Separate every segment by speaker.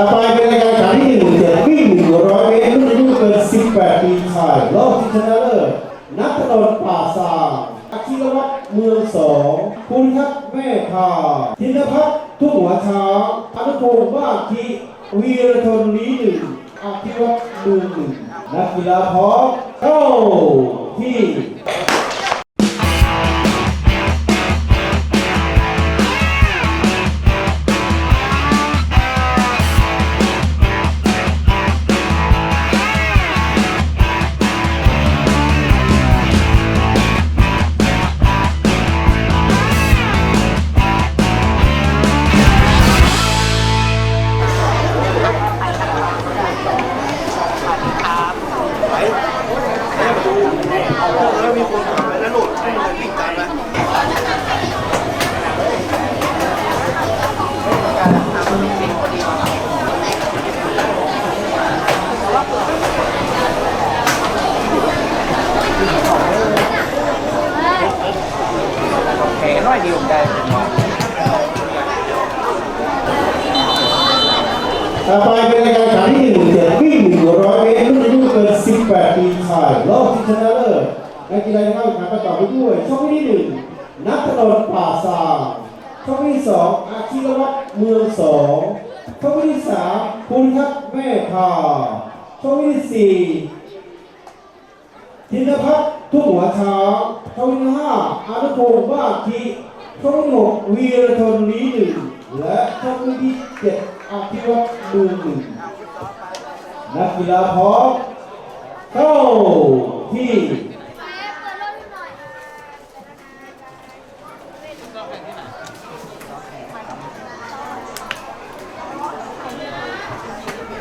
Speaker 1: ต่อไปเป็นรายการขันที่หนึ่งเจ็ดวิ่งหนึ่งร้อยเมตรรุ่นอายุไม่เกิน18 ปีชายรอบชิงชนะเลิศนักถนนป่าซางอาชีววัฒน์เมืองสองภูริทัศน์แม่พาธินพัฒน์ทุกหัวช้างอนุพงศ์บ้านทีวีรชนลีหนึ่งอาชีววัฒน์เมืองหนึ่งนักกีฬาพร้อมเข้าที่
Speaker 2: แข่งน้อยดียวได้
Speaker 1: ต่อไปเป็นรายการแข่งขันที่หนึ่งเจ็ดวิ่งหนึ่งร้อยเมตรรุ่นอายุเกิน18ปีชายรอบชิงชนะเลิศ นักกีฬาเข้าแข่งขันประกอบไปด้วยช่องที่หนึ่งนักถนนป่าซางช่องที่สองอาชีววัฒน์เมืองสองช่องที่สามภูริทัศน์แม่พาช่องที่สี่ธินพัฒน์ทุกหัวช้างช่องที่ห้าอนุพงศ์บ้านทีช่องที่หกวีรชนลีหนึ่งและช่องที่เจ็ดอาชีววัฒน์เมืองหนึ่งนักกีฬาพร้อมเข้าที่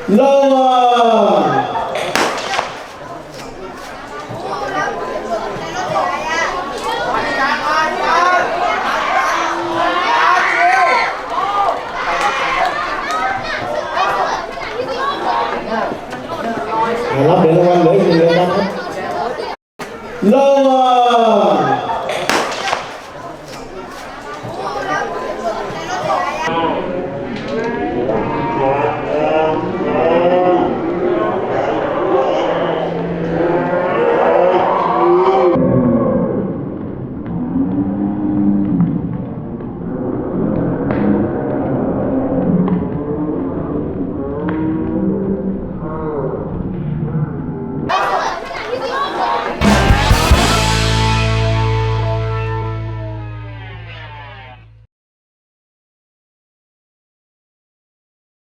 Speaker 1: lower lắp lower